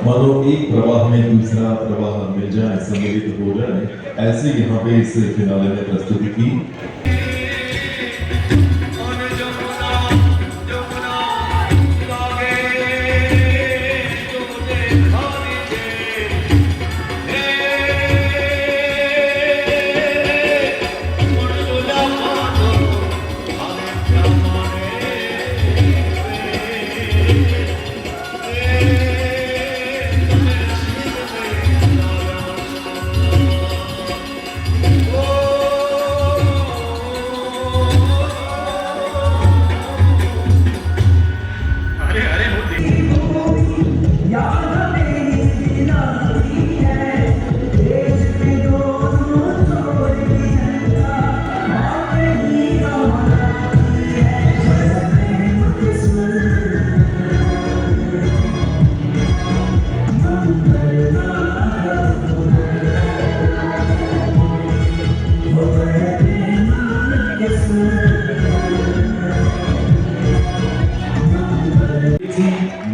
मानो एक प्रवाह में दूसरा प्रवाह मिल जाए सम्मिलित हो जाए ऐसे यहाँ पे इस फिनाले में प्रस्तुति की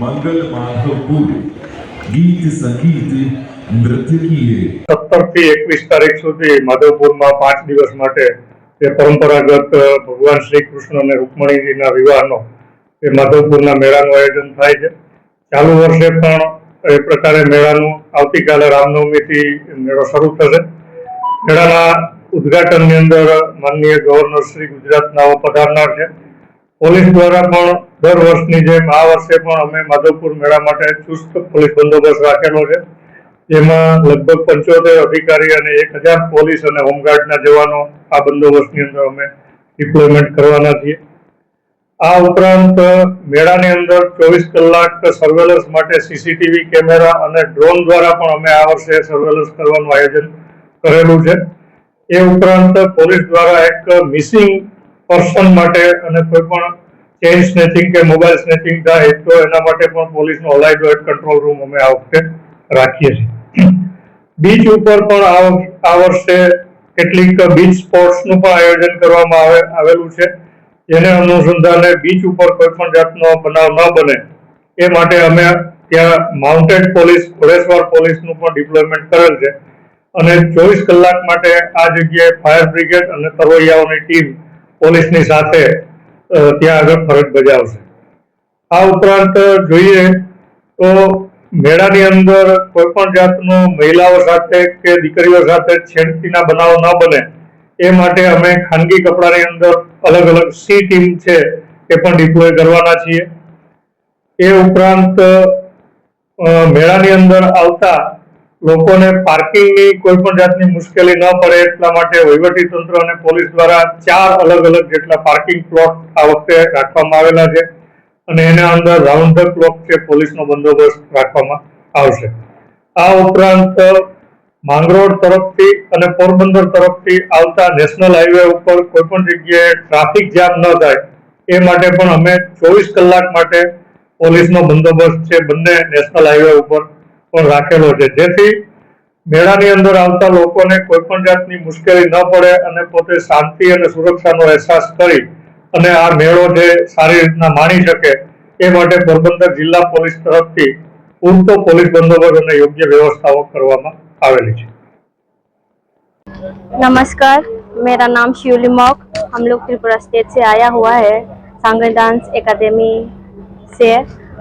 મંગલ માધવપુર ગીત સંગીત નૃત્ય સત્તરથી એકવીસ તારીખ સુધી માધવપુરમાં પાંચ દિવસ માટે તે પરંપરાગત ભગવાન શ્રી કૃષ્ણ અને રૂકમણીજીના વિવાહનો એ માધવપુરના મેળાનું આયોજન થાય છે. ચાલુ વર્ષે પણ એ પ્રકારે મેળાનું આવતીકાલે રામનવમીથી મેળો શરૂ થશે. મેળાના ઉદઘાટનની અંદર માનનીય ગવર્નર શ્રી ગુજરાતના પધારનાર છે. પોલીસ દ્વારા પણ દર વર્ષની જેમ આ વર્ષે પણ અમે માધવપુર મેળા માટે ચુસ્ત પોલીસ બંદોબસ્ત રાખેલો છે. જેમાં લગભગ પંચોતેર અધિકારી અને એક હજાર પોલીસ અને હોમગાર્ડના જવાનો આ બંદોબસ્તની અંદર અમે ડિપ્લોયમેન્ટ કરવાના છીએ. આ ઉપરાંત મેળાની અંદર ચોવીસ કલાક સર્વેલન્સ માટે સીસીટીવી કેમેરા અને ડ્રોન દ્વારા પણ અમે આ વર્ષે સર્વેલન્સ કરવાનું આયોજન કરેલું છે. એ ઉપરાંત પોલીસ દ્વારા એક મિસિંગ પર્સન માટે અને કોઈ પણ ચેઇન સ્નેચિંગ કે મોબાઈલ સ્નેચિંગ થાય તો એના માટે પણ પોલીસનો અલાઇડ કંટ્રોલ રૂમ અમે આ વખતે રાખીએ છીએ. બીચ ઉપર પણ આ વર્ષે કેટલીક બીચ સ્પોર્ટ્સનું પણ આયોજન કરવામાં આવે, આવેલું છે. જેને અનુસંધાને બીચ ઉપર કોઈ પણ જાતનો બનાવ ન બને એ માટે અમે ત્યાં માઉન્ટેડ પોલીસ ઘોડેસવાર પોલીસનું પણ ડિપ્લોયમેન્ટ કરેલ છે. અને ચોવીસ કલાક માટે આ જગ્યાએ ફાયર બ્રિગેડ અને તરવૈયાઓની ટીમ પોલીસની સાથે ત્યાં આગળ ફરજ બજાવશે. આ ઉપરાંત જોઈએ તો મેળાની અંદર કોઈ પણ જાતનું મહિલાઓ સાથે કે દીકરીઓ સાથે છેડતીના બનાવો ન બને, એ માટે અમે ખાનગી કપડાની અંદર અલગ અલગ સી ટીમ છે એ પણ ડિપ્લોય કરવાના છીએ. એ ઉપરાંત મેળાની અંદર આવતા લોકોને પાર્કિંગની કોઈ પણ જાતની મુશ્કેલી ન પડે એટલા માટે વહીવટી તંત્ર અને પોલીસ દ્વારા ચાર અલગ અલગ જેટલા પાર્કિંગ પ્લોટ આ વખતે રાખવામાં આવેલા છે અને એના અંદર રાઉન્ડ ધ ક્લોક છે પોલીસનો બંદોબસ્ત રાખવામાં આવશે. આ ઉપરાંત માંગરોળ તરફથી અને પોરબંદર તરફથી આવતા નેશનલ હાઈવે ઉપર કોઈ પણ જગ્યાએ ટ્રાફિક જામ ન થાય એ માટે પણ અમે ચોવીસ કલાક માટે પોલીસનો બંદોબસ્ત છે બંને નેશનલ હાઈવે ઉપર પણ રાખેલો છે જેથી મેળાની અંદર આવતા લોકોને કોઈ પણ જાતની મુશ્કેલી ન પડે અને પોતે શાંતિ અને સુરક્ષાનો અહેસાસ કરી અને આ મેળો જે સારી રીતના માણી શકે એ માટે પોરબંદર જિલ્લા પોલીસ તરફથી પૂરતો પોલીસ બંદોબસ્ત અને યોગ્ય વ્યવસ્થાઓ કરવામાં આવેલી છે नमस्कार मेरा नाम शिवली मॉक हम लोग त्रिपुरा स्टेट से आया हुआ है सांगर डांस एकेडमी से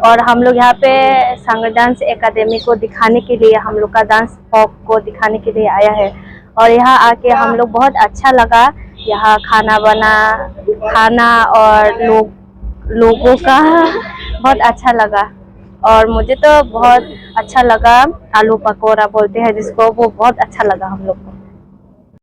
और हम लोग यहाँ पे सांगर डांस एकेडमी को दिखाने के लिए, हम लोग का डांस फॉक को दिखाने के लिए आया है। और यहाँ आके हम लोग बहुत अच्छा लगा। यहाँ खाना बना, खाना और लोग, लोगों का बहुत अच्छा लगा। और मुझे तो बहुत अच्छा लगा। आलू पकौड़ा बोलते हैं जिसको, वो बहुत अच्छा लगा हम लोग को।